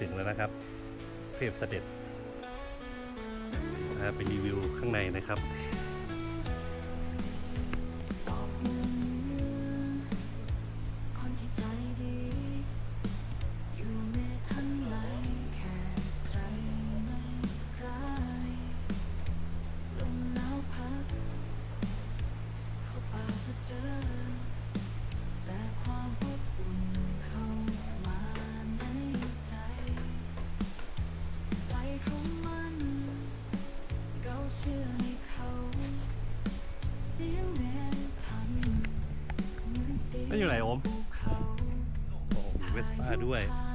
ถึงแล้วนะครับ เทพเสด็จเป็นรีวิวข้างในนะครับ away.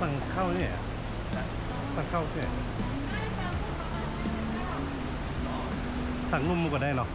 ฝั่งเข้าเนี่ยนะฝั่งเข้าเนี่ยสั่งนุ่มก็ได้เนาะ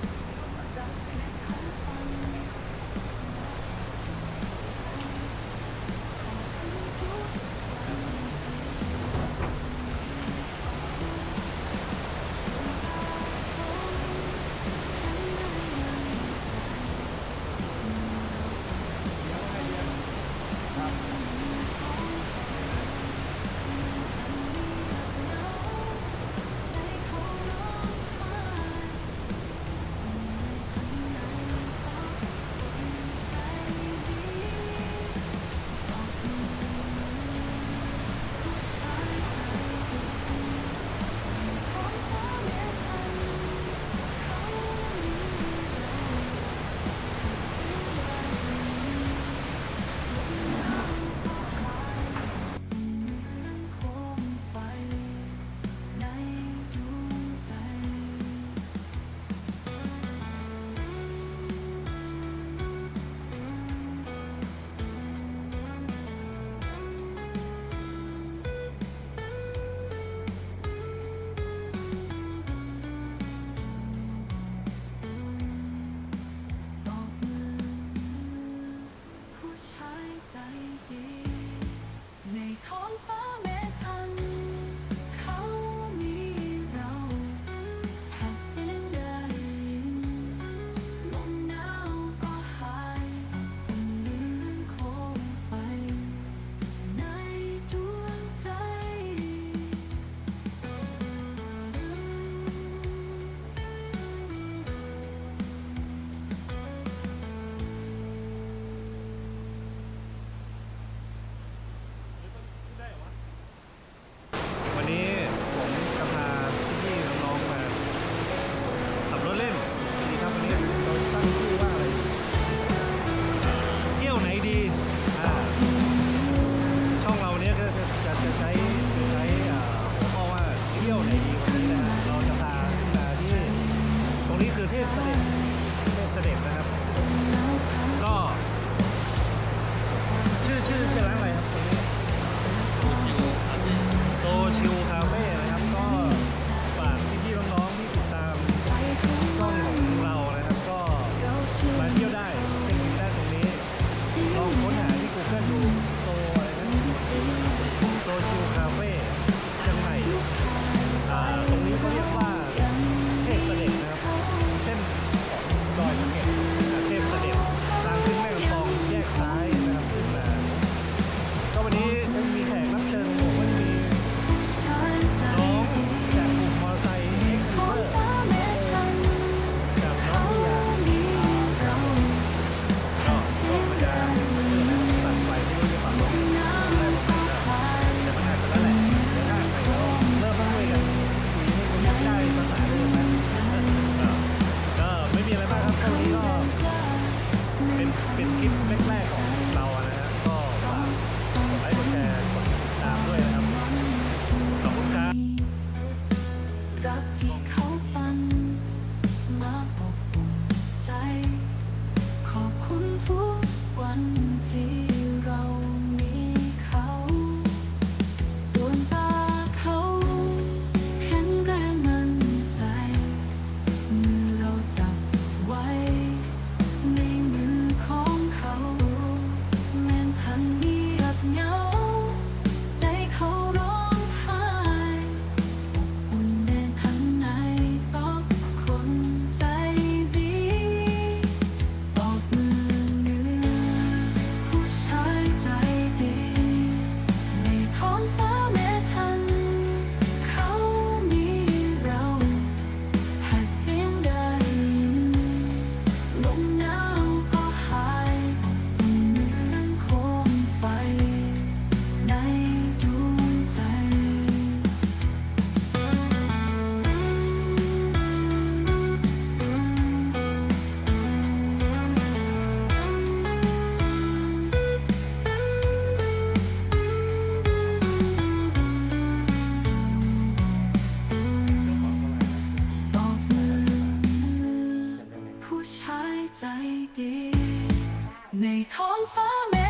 ในท้องฟ้า